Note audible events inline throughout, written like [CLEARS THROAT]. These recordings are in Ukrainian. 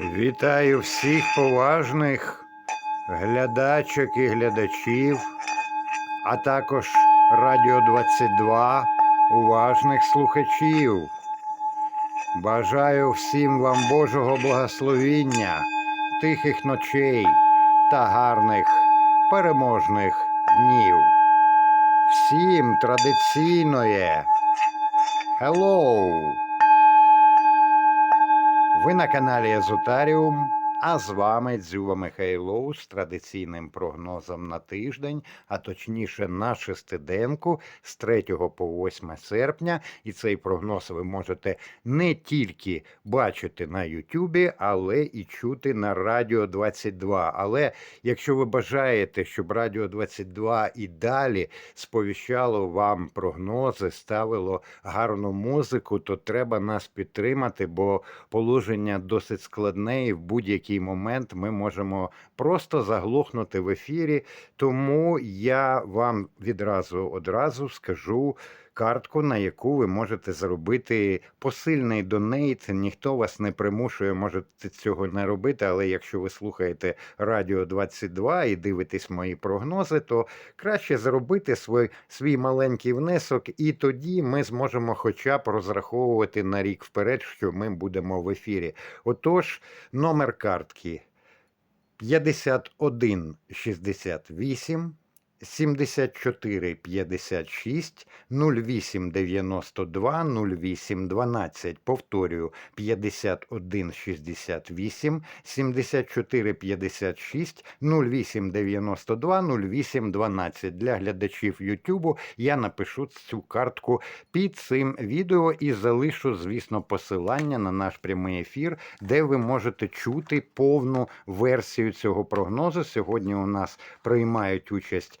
Вітаю всіх поважних глядачок і глядачів, а також Радіо 22 уважних слухачів. Бажаю всім вам Божого благословіння, тихих ночей та гарних переможних днів. Всім традиційноє Hello! Ви на каналі Езотаріум, а з вами Дзюба Михайлов з традиційним прогнозом на тиждень, а точніше на шестиденку з 3 по 8 серпня. І цей прогноз ви можете не тільки бачити на Ютубі, але і чути на Радіо 22. Але якщо ви бажаєте, щоб Радіо 22 і далі сповіщало вам прогнози, ставило гарну музику, то треба нас підтримати, бо положення досить складне, і в будь-який момент ми можемо просто заглохнути в ефірі. Тому я вам відразу одразу скажу. Картку, на яку ви можете зробити посильний донейт. Ніхто вас не примушує, можете цього не робити. Але якщо ви слухаєте Радіо 22 і дивитесь мої прогнози, то краще зробити свій, свій маленький внесок, і тоді ми зможемо хоча б розраховувати на рік вперед, що ми будемо в ефірі. Отож, номер картки 5168. 74 56 08 92 08 12. Повторюю 51 68 74 56 08 92 08 12. Для глядачів Ютубу я напишу цю картку під цим відео і залишу, звісно, посилання на наш прямий ефір, де ви можете чути повну версію цього прогнозу. Сьогодні у нас приймають участь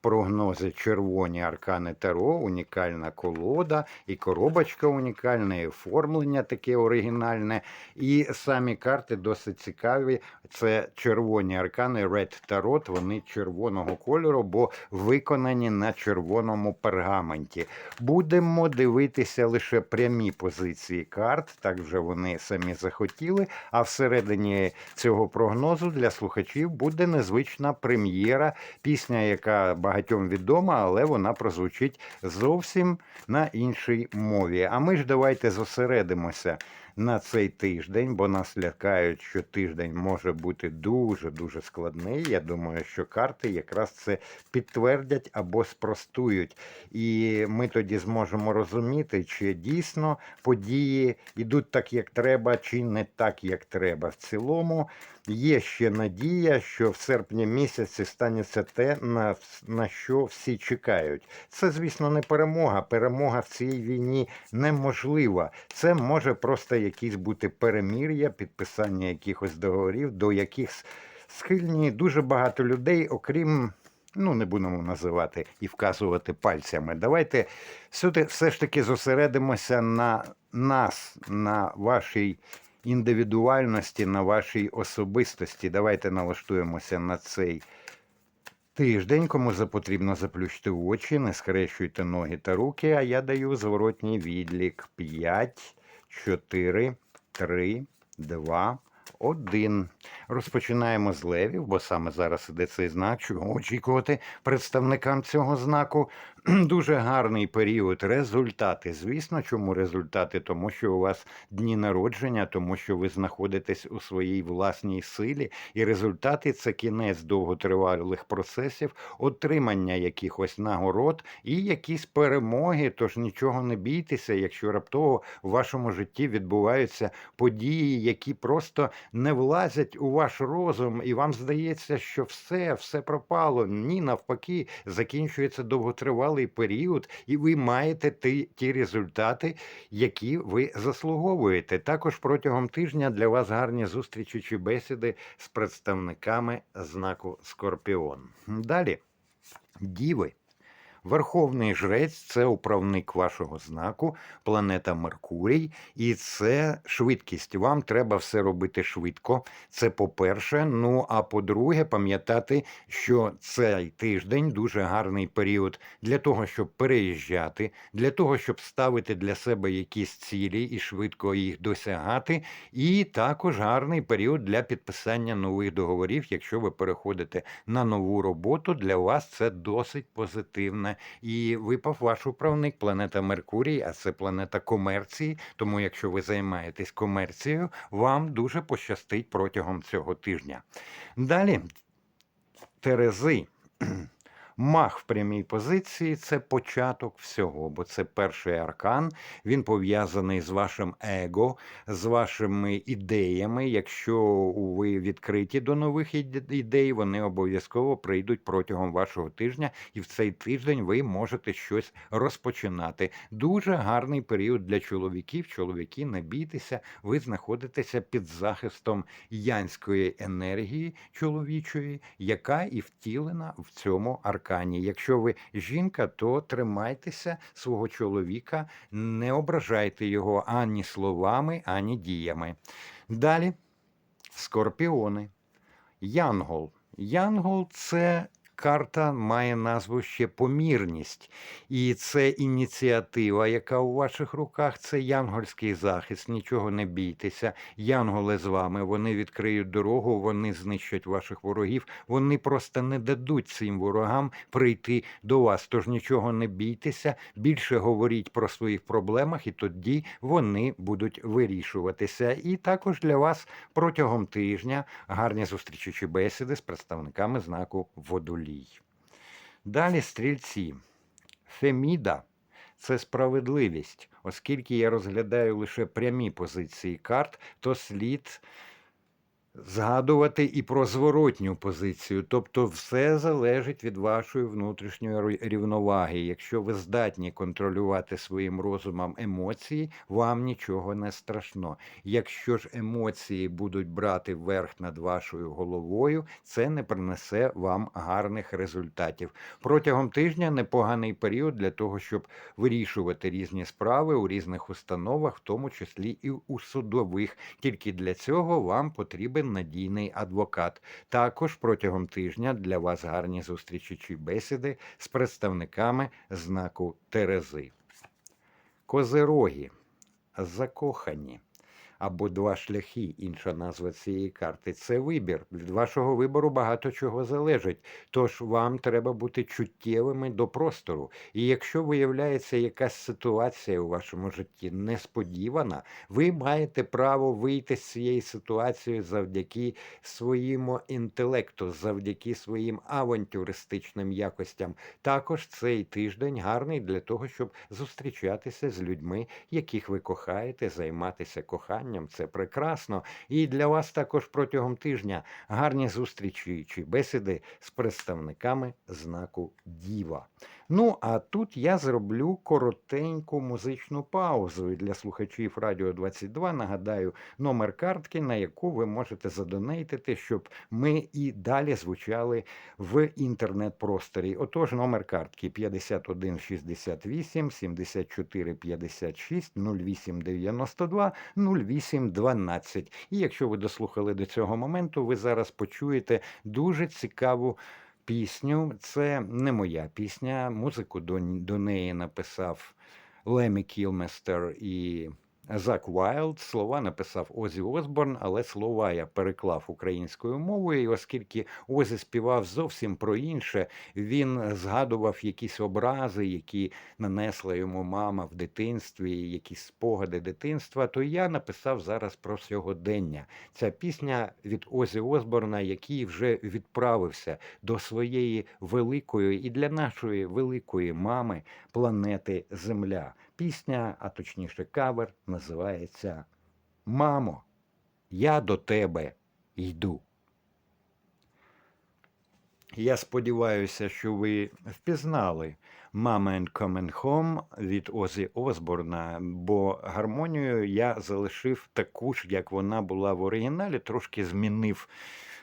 в прогнозі червоні аркани Таро, унікальна колода, і коробочка унікальна, і оформлення таке оригінальне. І самі карти досить цікаві. Це червоні аркани Red Tarot, вони червоного кольору, бо виконані на червоному пергаменті. Будемо дивитися лише прямі позиції карт, так вже вони самі захотіли. А всередині цього прогнозу для слухачів буде незвична прем'єра, пісня, яка багатьом відома, але вона прозвучить зовсім на іншій мові. А ми ж давайте зосередимося на цей тиждень, бо нас лякають, що тиждень може бути дуже-дуже складний. Я думаю, що карти якраз це підтвердять або спростують. І ми тоді зможемо розуміти, чи дійсно події йдуть так, як треба, чи не так, як треба. В цілому є ще надія, що в серпні місяці станеться те, на, на що всі чекають. Це, звісно, не перемога. Перемога в цій війні неможлива. Це може просто якісь бути перемір'я, підписання якихось договорів, до яких схильні дуже багато людей, окрім. Ну, не будемо називати і вказувати пальцями. Давайте все, ж таки зосередимося на нас, на вашій індивідуальності, на вашій особистості. Давайте налаштуємося на цей тиждень. Кому запотрібно заплющити очі, не схрещуйте ноги та руки, а я даю зворотній відлік 5, 4, 3, 2, 1. Розпочинаємо з левів, бо саме зараз іде цей знак, чого очікувати представникам цього знаку. [CLEARS THROAT] Дуже гарний період. Результати. Звісно, чому результати? Тому що у вас дні народження, тому що ви знаходитесь у своїй власній силі, і результати це кінець довготривалих процесів, отримання якихось нагород і якісь перемоги. Тож нічого не бійтеся, якщо раптово в вашому житті відбуваються події, які просто не влазять у ваш розум, і вам здається, що все, все пропало. Ні, навпаки, закінчується довготривалий період, і ви маєте ті, ті результати, які ви заслуговуєте. Також протягом тижня для вас гарні зустрічі чи бесіди з представниками знаку Скорпіон. Далі, діви. Верховний жрець це управник вашого знаку, планета Меркурій, і це швидкість. Вам треба все робити швидко. Це по-перше. Ну а по-друге, пам'ятати, що цей тиждень дуже гарний період для того, щоб переїжджати, для того, щоб ставити для себе якісь цілі і швидко їх досягати. І також гарний період для підписання нових договорів. Якщо ви переходите на нову роботу, для вас це досить позитивне. І випав ваш управник, планета Меркурій, а це планета комерції. Тому, якщо ви займаєтесь комерцією, вам дуже пощастить протягом цього тижня. Далі Терези. Мах в прямій позиції це початок всього, бо це перший аркан. Він пов'язаний з вашим его, з вашими ідеями. Якщо ви відкриті до нових ідей, вони обов'язково прийдуть протягом вашого тижня, і в цей тиждень ви можете щось розпочинати. Дуже гарний період для чоловіків. Чоловіки, не бійтеся, ви знаходитеся під захистом янської енергії чоловічої, яка і втілена в цьому аркані. Якщо ви жінка, то тримайтеся свого чоловіка, не ображайте його ані словами, ані діями. Далі скорпіони. Янгол. Янгол це карта має назву ще помірність. І це ініціатива, яка у ваших руках, це янгольський захист. Нічого не бійтеся. Янголи з вами, вони відкриють дорогу, вони знищать ваших ворогів. Вони просто не дадуть цим ворогам прийти до вас. Тож нічого не бійтеся, більше говоріть про своїх проблемах, і тоді вони будуть вирішуватися. І також для вас протягом тижня гарні зустрічі бесіди з представниками знаку водолій. Далі стрільці. Феміда це справедливість. Оскільки я розглядаю лише прямі позиції карт, то слід згадувати і про зворотню позицію. Тобто все залежить від вашої внутрішньої рівноваги. Якщо ви здатні контролювати своїм розумом емоції, вам нічого не страшно. Якщо ж емоції будуть брати верх над вашою головою, це не принесе вам гарних результатів. Протягом тижня непоганий період для того, щоб вирішувати різні справи у різних установах, в тому числі і у судових. Тільки для цього вам потрібен надійний адвокат. Також протягом тижня для вас гарні зустрічі чи бесіди з представниками знаку Терези. Козероги закохані. Або два шляхи, інша назва цієї карти. Це вибір. Від вашого вибору багато чого залежить. Тож вам треба бути чуттєвими до простору. І якщо виявляється якась ситуація у вашому житті несподівана, ви маєте право вийти з цієї ситуації завдяки своєму інтелекту, завдяки своїм авантюристичним якостям. Також цей тиждень гарний для того, щоб зустрічатися з людьми, яких ви кохаєте, займатися коханням. Це прекрасно. І для вас також протягом тижня гарні зустрічі чи бесіди з представниками знаку Діва. Ну, а тут я зроблю коротеньку музичну паузу. І для слухачів Радіо 22 нагадаю номер картки, на яку ви можете задонейтити, щоб ми і далі звучали в інтернет-просторі. Отож, номер картки 51 68 74 56 08 92 08 12. І якщо ви дослухали до цього моменту, ви зараз почуєте дуже цікаву пісню. Це не моя пісня. Музику до, до неї написав Лемі Кілместер і Зак Вайлд. Слова написав Озі Осборн, але слова я переклав українською мовою, і оскільки Озі співав зовсім про інше, він згадував якісь образи, які нанесла йому мама в дитинстві, якісь спогади дитинства, то я написав зараз про сьогодення. Ця пісня від Озі Осборна, який вже відправився до своєї великої і для нашої великої мами планети Земля. Пісня, а точніше кавер, називається Мамо, я до тебе йду. Я сподіваюся, що ви впізнали Mama and Coming Home від Озі Осборна, бо гармонію я залишив таку ж, як вона була в оригіналі, трошки змінив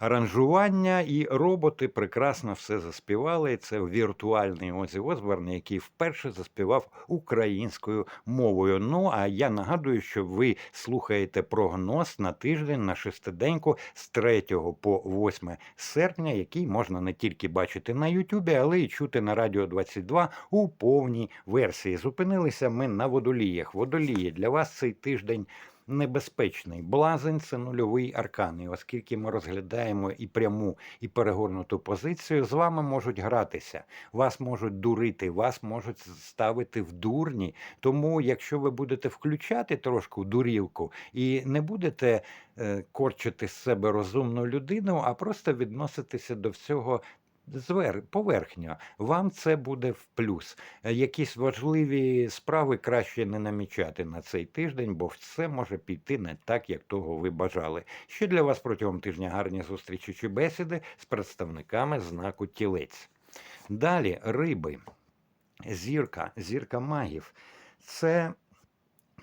аранжування, і роботи прекрасно все заспівали. Це віртуальний Озі Осборн, який вперше заспівав українською мовою. Ну а я нагадую, що ви слухаєте прогноз на тиждень на шестиденьку з 3 по 8 серпня, який можна не тільки бачити на Ютубі, але й чути на Радіо 22 у повній версії. Зупинилися ми на водоліях. Водолії для вас цей тиждень небезпечний. Блазень це нульовий аркан. І оскільки ми розглядаємо і пряму, і перегорнуту позицію, з вами можуть гратися, вас можуть дурити, вас можуть ставити в дурні. Тому, якщо ви будете включати трошку дурілку і не будете е, корчити з себе розумну людину, а просто відноситися до всього. Звер поверхньо, вам це буде в плюс. Е, Якісь важливі справи краще не намічати на цей тиждень, бо все може піти не так, як того ви бажали. Що для вас протягом тижня гарні зустрічі чи бесіди з представниками знаку тілець. Далі риби, зірка, зірка магів. Це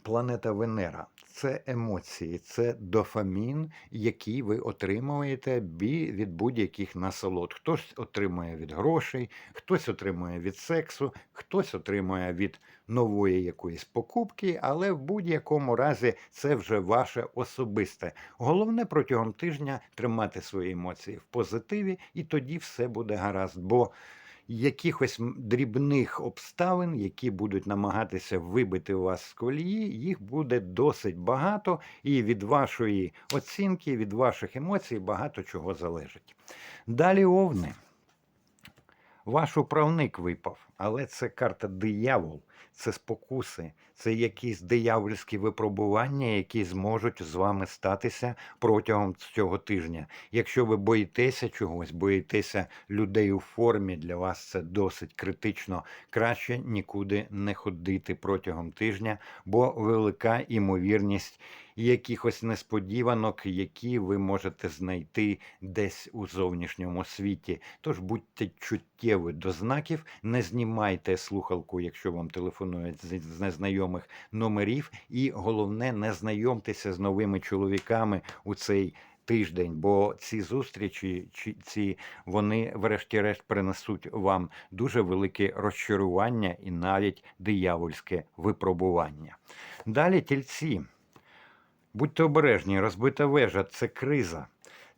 планета Венера, це емоції, це дофамін, який ви отримуєте від будь-яких насолод. Хтось отримує від грошей, хтось отримує від сексу, хтось отримує від нової якоїсь покупки, але в будь-якому разі це вже ваше особисте. Головне протягом тижня тримати свої емоції в позитиві, і тоді все буде гаразд. Бо якихось дрібних обставин, які будуть намагатися вибити вас з колії, їх буде досить багато, і від вашої оцінки, від ваших емоцій багато чого залежить. Далі овни. Ваш управник випав, але це карта диявол, це спокуси, це якісь диявольські випробування, які зможуть з вами статися протягом цього тижня. Якщо ви боїтеся чогось, боїтеся людей у формі, для вас це досить критично. Краще нікуди не ходити протягом тижня, бо велика імовірність якихось несподіванок, які ви можете знайти десь у зовнішньому світі. Тож будьте чуттєві до знаків, не знімайте слухалку, якщо вам телефонують з незнайомих номерів, і головне, не знайомтеся з новими чоловіками у цей. Тиждень, бо ці зустрічі, ці вони, врешті-решт, принесуть вам дуже велике розчарування і навіть диявольське випробування. Далі тільці. Будьте обережні, розбита вежа це криза,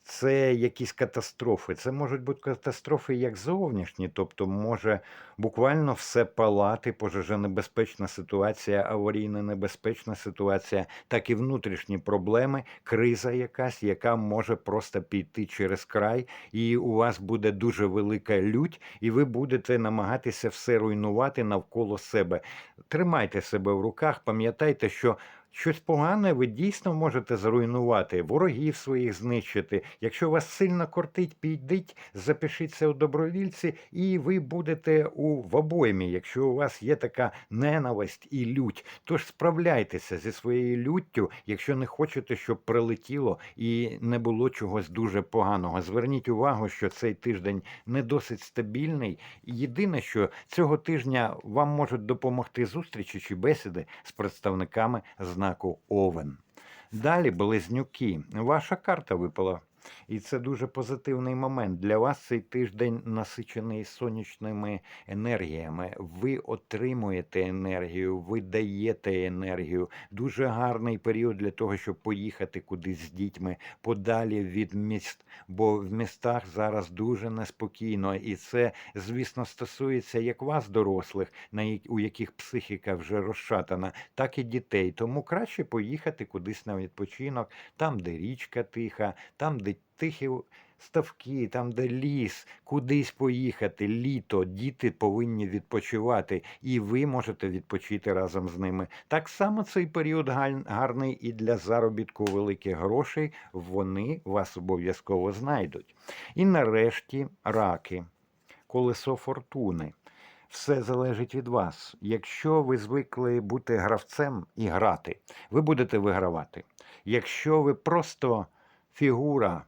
це якісь катастрофи. Це можуть бути катастрофи як зовнішні, тобто може буквально все палати, пожежонебезпечна ситуація, аварійна небезпечна ситуація, так і внутрішні проблеми, криза якась, яка може просто піти через край, і у вас буде дуже велика лють, і ви будете намагатися все руйнувати навколо себе. Тримайте себе в руках, пам'ятайте, що щось погане ви дійсно можете зруйнувати, ворогів своїх знищити. Якщо вас сильно кортить, підіть, запишіться у добровільці, і ви будете у в обоймі, якщо у вас є така ненависть і лють. Тож справляйтеся зі своєю люттю, якщо не хочете, щоб прилетіло і не було чогось дуже поганого. Зверніть увагу, що цей тиждень не досить стабільний. Єдине, що цього тижня вам можуть допомогти зустрічі чи бесіди з представниками знаку Овен. Далі близнюки. Ваша карта випала. І це дуже позитивний момент. Для вас цей тиждень насичений сонячними енергіями. Ви отримуєте енергію, ви даєте енергію. Дуже гарний період для того, щоб поїхати кудись з дітьми подалі від міст. Бо в містах зараз дуже неспокійно, і це, звісно, стосується як вас, дорослих, у яких психіка вже розшатана, так і дітей. Тому краще поїхати кудись на відпочинок, там, де річка тиха, там, де тихі ставки, там, де ліс, кудись поїхати, літо, діти повинні відпочивати, і ви можете відпочити разом з ними. Так само цей період гарний і для заробітку великих грошей. Вони вас обов'язково знайдуть. І нарешті раки, колесо фортуни. Все залежить від вас. Якщо ви звикли бути гравцем і грати, ви будете вигравати. Якщо ви просто фігура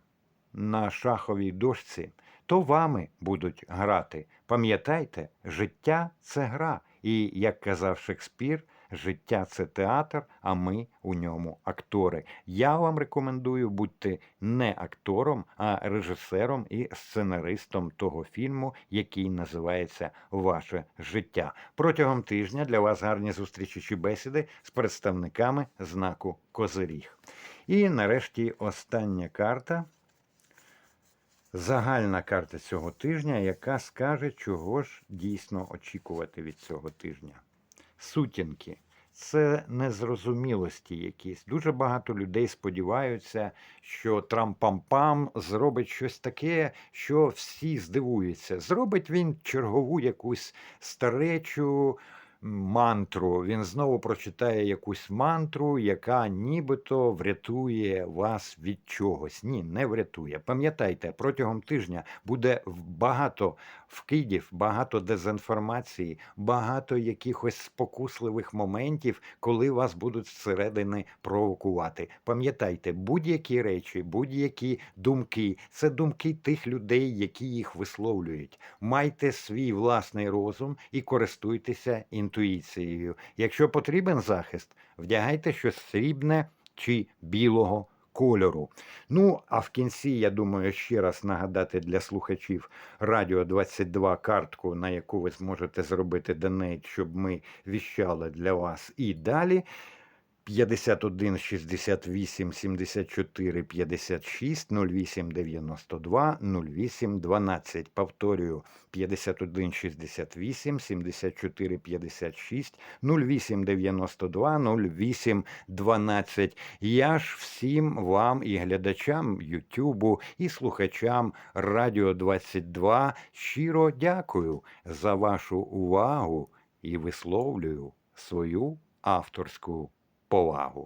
на шаховій дошці, то вами будуть грати. Пам'ятайте, життя це гра. І, як казав Шекспір, Життя це театр, а ми у ньому актори. Я вам рекомендую бути не актором, а режисером і сценаристом того фільму, який називається Ваше життя. Протягом тижня для вас гарні зустрічі чи бесіди з представниками знаку Козиріг. І нарешті остання карта. Загальна карта цього тижня, яка скаже, чого ж дійсно очікувати від цього тижня. Сутінки. Це незрозумілості якісь. Дуже багато людей сподіваються, що Трампам-пам зробить щось таке, що всі здивуються. Зробить він чергову якусь старечу мантру. Він знову прочитає якусь мантру, яка нібито врятує вас від чогось. Ні, не врятує. Пам'ятайте, протягом тижня буде багато вкидів, багато дезінформації, багато якихось спокусливих моментів, коли вас будуть зсередини провокувати. Пам'ятайте, будь-які речі, будь-які думки це думки тих людей, які їх висловлюють. Майте свій власний розум і користуйтеся інтуїцією. Якщо потрібен захист, вдягайте щось срібне чи білого кольору. Ну, а в кінці, я думаю, ще раз нагадати для слухачів Радіо 22 картку, на яку ви зможете зробити донейт, щоб ми віщали для вас і далі. 51 68 74 56 08 92 08 12. Повторюю, 51 68 74 56 08 92 08 12. Я ж всім вам і глядачам Ютубу, і слухачам Радіо 22 щиро дякую за вашу увагу і висловлюю свою авторську Poarro.